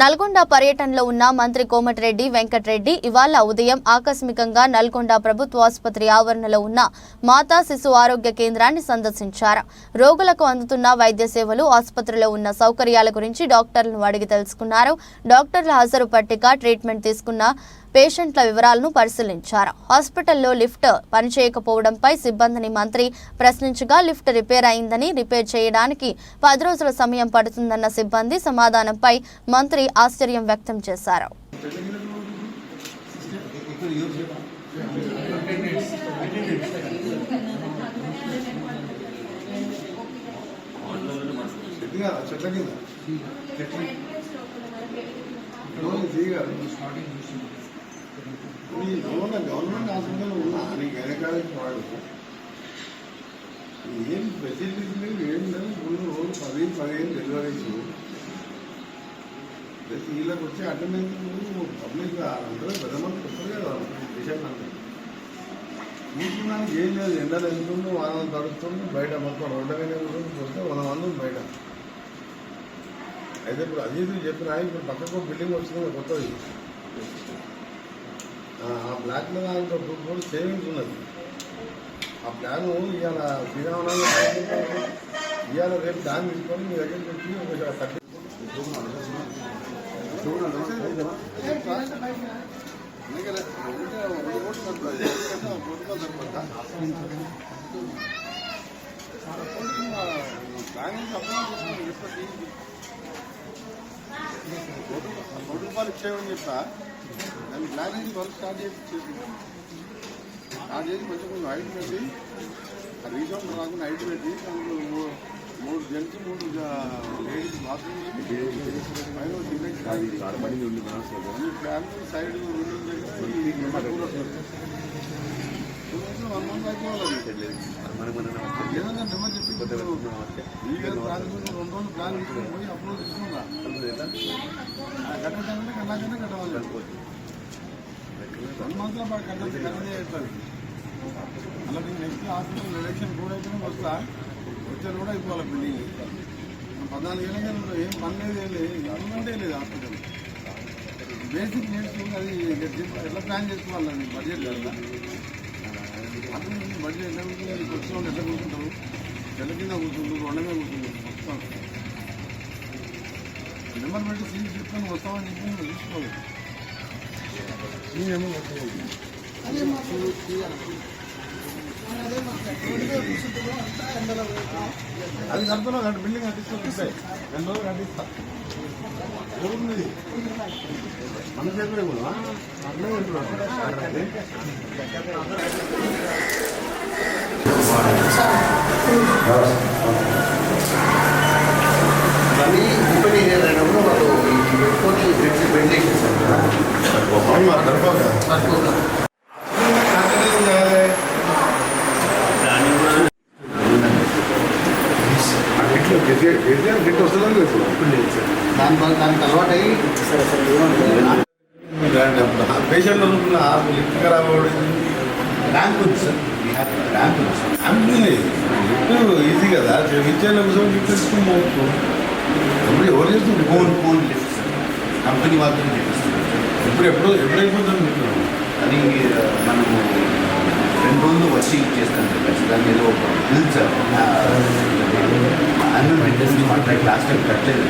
నల్గొండ పర్యటనలో ఉన్న మంత్రి కోమటిరెడ్డి వెంకటరెడ్డి ఇవాళ ఉదయం ఆకస్మికంగా నల్గొండ ప్రభుత్వ ఆసుపత్రి ఆవరణలో ఉన్న మాతా శిశు ఆరోగ్య కేంద్రాన్ని సందర్శించారు. రోగులకు అందుతున్న వైద్య సేవలు ఆసుపత్రిలో ఉన్న సౌకర్యాల గురించి డాక్టర్లను అడిగి తెలుసుకున్నారు. డాక్టర్ల హాజరు పట్టిక ట్రీట్మెంట్ తీసుకున్న పేషెంట్ల వివరాలను పరిశీలించారు. హాస్పిటల్లో లిఫ్ట్ పనిచేయకపోవడంపై సిబ్బందిని మంత్రి ప్రశ్నించగా లిఫ్ట్ రిపేర్ అయిందని రిపేర్ చేయడానికి పది రోజుల సమయం పడుతుందన్న సిబ్బంది సమాధానంపై మంత్రి ఆశ్చర్యం వ్యక్తం చేశారు. చెట్టు కాదు. చెట్ల కింద. రోజు ఈ రోజున గవర్నమెంట్ హాస్పిటల్ ఉన్నా నీకు వెనకాల వాడు ఏం ఫెసిలిటీస్ లేవు ఏం లేవు. ముందు రోజు పది పదిహేను డెలివరీస్ వీళ్ళకి వచ్చి అటెండెన్స్ పబ్లిక్ అందరూ పెద్ద మంది వస్తారు కదా పేషెంట్ అంటే కూర్చున్నానికి ఏం లేదు ఎండలు వెళ్తుండు వానలు తడుస్తుంది బయట మొత్తం రోడ్డు మీద వస్తే వంద మంది బయట. అయితే ఇప్పుడు అది చెప్పిన ఇప్పుడు పక్కకు బిల్డింగ్ వచ్చింది కొత్తది. ఆ బ్లాక్ మీద ఆయనతో టూ క్రోర్స్ సేవింగ్స్ ఉన్నది. ఆ ప్లాన్ ఇవాళ శ్రీరామనగర్ ఇవాళ రేపు ప్లాన్ తీసుకొని మీ దగ్గర పెట్టి ఒక కోటి రూపాయలు ఇచ్చేయమని చెప్తా దాని ప్లానింగ్ వర్క్ స్టార్ట్ చేసి చేసి స్టార్ట్ చేసి కొంచెం కొంచెం హైట్ పెట్టి ఆ రీసౌండ్ రాకుండా హైట్ పెట్టి దాంట్లో మూడు జెంట్స్ మూడు ladies bathroom plan side one month అయిపోవాలి ఏదన్నా నెంబర్ చెప్పి ఈ ప్లాన్ రెండు రోజులు ప్లాన్ తీసుకొని పోయి అప్లోడ్ తీసుకుందా? కట్టడానికి కట్టవాలి వన్ మంత్లో బాగా కట్టాలి కట్టనే చేస్తారు అలాగే నెక్స్ట్ హాస్పిటల్ ఎలక్షన్ కూడా అయితే వస్తా వచ్చారు కూడా అయిపోవాలి బిల్డింగ్ పద్నాలుగు ఏళ్ళ ఏం పని లేదు ఏం లేదు గవర్నమెంటే లేదు హాస్పిటల్ బేసిక్ నేర్చుకుని అది ఎట్లా ప్లాన్ చేసుకోవాలండి బడ్జెట్ కదా అప్పుడు బడ్జెట్ ఎట్లా కూర్చుంది వచ్చే వాళ్ళు ఎట్లా కూర్చుంటారు చెల్ల కింద కూర్చుంటారు రెండమే కూర్చుంటారు నెంబర్ పెట్టి సీట్ తీసుకొని వస్తామని చెప్పి నువ్వు తీసుకోవాలి నేనేమో అది కడుతున్నా కట్టు బిల్డింగ్ కట్టిస్తాను రెండు రోజులు కట్టిస్తా. ఊరుంది మన చేతులే కూడా అట్లే ఉంటున్నాడు మళ్ళీ ఇప్పుడు అయినప్పుడు వాళ్ళు ఈ పెట్టుకొని పెట్టి పెళ్ళి చేసేసారు కదా అవునా సరిపోదా తక్కువ ఇట్లా కేసీఆర్ కేసీఆర్ గిట్ వస్తుందని లేదు సార్ దాని దానికి అలవాటు అయ్యి సరే సరే పేషెంట్ అనుకున్న లిఫ్ట్ ఖరాబ్ ర్యాంక్ ఉంది సార్ వీ హ్యావ్ ర్యాంక్ ఉంది సార్ అంటుంది లిఫ్ట్ ఈజీ కదా ఇచ్చేళ్ళ కోసం లిఫ్ట్ తీసుకుని పోవచ్చు ఇప్పుడు ఎవరు చేస్తుంది phone phone lift sir company మాత్రం చేపిస్తున్నారు ఇప్పుడు ఎప్పుడు ఎప్పుడైపోతుంది మీకు అది ఆ, మనము రెండు రోజులు వచ్చి చేస్తాం సార్ దాని మీద ఒక బిల్ సార్ అన్నం మెయింటెనెన్స్ కాంట్రాక్ట్ లాస్ట్ టైం కట్టలేదు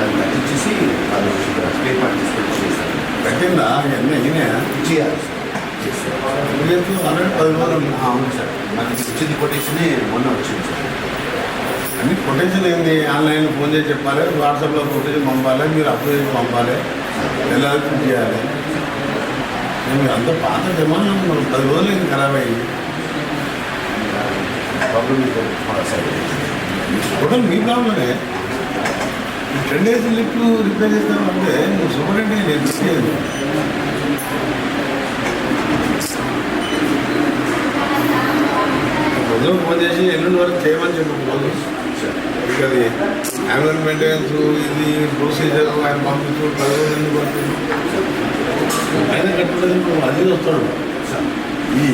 అది కట్టించేసి వాళ్ళు స్పేర్ పార్ట్ తీసుకొని చేస్తారు కట్టిందా? ఇవన్నీ అయినాయా? చేయాలి అవును సార్ మనకి ఇచ్చింది కొటేషనే మొన్న వచ్చింది సార్ అన్ని కొటేషన్ ఏంది? ఆన్లైన్ ఫోన్ చేసి చెప్పాలి వాట్సాప్లో కొటేషన్ పంపాలి మీరు అప్లై చేసి పంపాలి. ప్రింట్ చేయాలి. మీరు అంత పాత జమానా మనం పది రోజులు ఖరాబ్ అయ్యింది ప్రాబ్లమ్ టోటల్ మీ ప్రాబ్లమే టెన్ డేస్ లిఫ్ట్ రిపేర్ చేస్తాను అంటే నువ్వు సూపరింటెండెంట్ నేను చేయాలి రోజు ఫోన్ చేసి ఎల్లుండి వరకు చేయమని చెప్పి రోజు ఇక అది యాన్యువల్ మెయింటెనెన్స్ ఇది ప్రొసీజర్ ఆయన పంపించు పది రోజులు ఎందుకు పడుతుంది ఆయన కట్టడానికి అది వస్తాడు. ఈ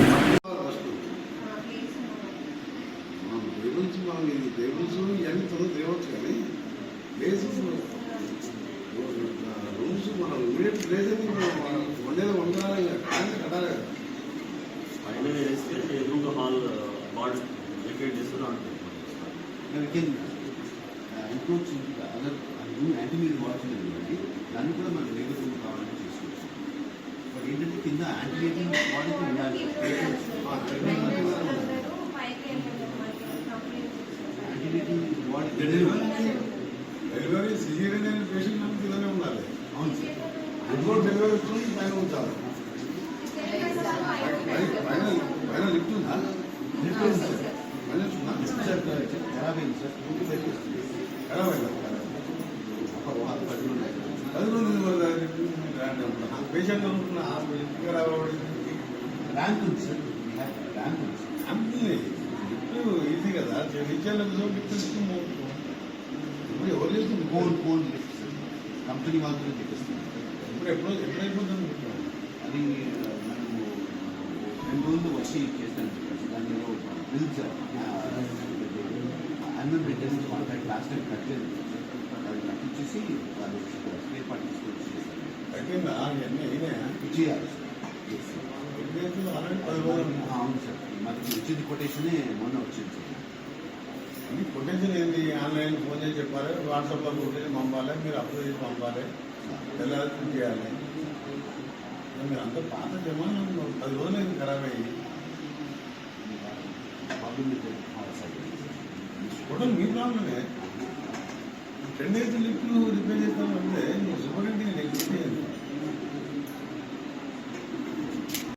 మనం ఇది టేబుల్స్ ఇవన్నీ తొందర తేవచ్చు కానీ బేసిక్స్ ఇమీడియట్ ప్లేస్ అయితే వండేది వండాలి కానీ కట్టాలి కదా. పైన వేస్తే hall the other, new anti-meal watch ఉంది దాన్ని కూడా మనం లేబర్ రూమ్ కావాలని చేసుకోవచ్చు. బట్ ఏంటంటే కింద యాంటీమీల్ వాడికి ఉండాలి యాంటీమీల్ వాడి డెలివరీ డెలివరీ సిజీరియన్ అయిన పేషెంట్ అంటే ఇలానే ఉండాలి అవును సార్ ఇంకో డెలివరీ వస్తుంది పైన ఉంచాలి పైన పైన లిఫ్ట్ ఉందా లిఫ్ట్ ఉంది సార్ పైన ఉందా సార్ ఖరాబ్ అయింది సార్ పూర్తి బయట వస్తుంది ఎలా పోయిందా పది మంది ఉన్నాయి అది రోజులు మరి పేషెంట్ అనుకున్న ర్యాంక్ ఉంది సార్ ర్యాంక్ ఉంది ర్యాంక్ ఉంది ఇప్పుడు ఈజీ కదా రీచార్జ్ లిఫ్ట్ ఇప్పుడు ఎవరు చేస్తుంది? లిఫ్ట్ సార్ కంపెనీ వాళ్ళతో చెప్పిస్తుంది. ఇప్పుడు ఎప్పుడు ఎప్పుడైపోతుంది అది మనము రెండు రోజులు వచ్చి చేస్తాను. దాని బిల్స్ అన్నం మెయింటెనెన్స్ కాంట్రాక్ట్ లాస్ట్ టైం కట్టలేదు. అది కట్టించేసి వాళ్ళు స్పేర్ పార్ట్ తీసుకొచ్చి చేస్తారు ఆల్రెడీ పది రోజులు. ఆ, అవును సార్. మనకి వచ్చింది కొటేషనే మొన్న వచ్చింది సార్. అన్ని నేను ఆన్లైన్ ఫోన్ చేసి చెప్పాలి. వాట్సాప్లో కొట్టేసి పంపాలి. మీరు అప్లోడ్ చేసి పంపాలి. తెల్లారి చేయాలి. మీరు అంత పాత జమానా పది రోజులు ఖరాబ్ అయ్యి. కూడా మీ ప్రాబ్లమే. టెన్ డేస్ లిఫ్ట్ రిపేర్ చేస్తామంటే నువ్వు సూపరింటెండెంట్ నేను చేయాలి.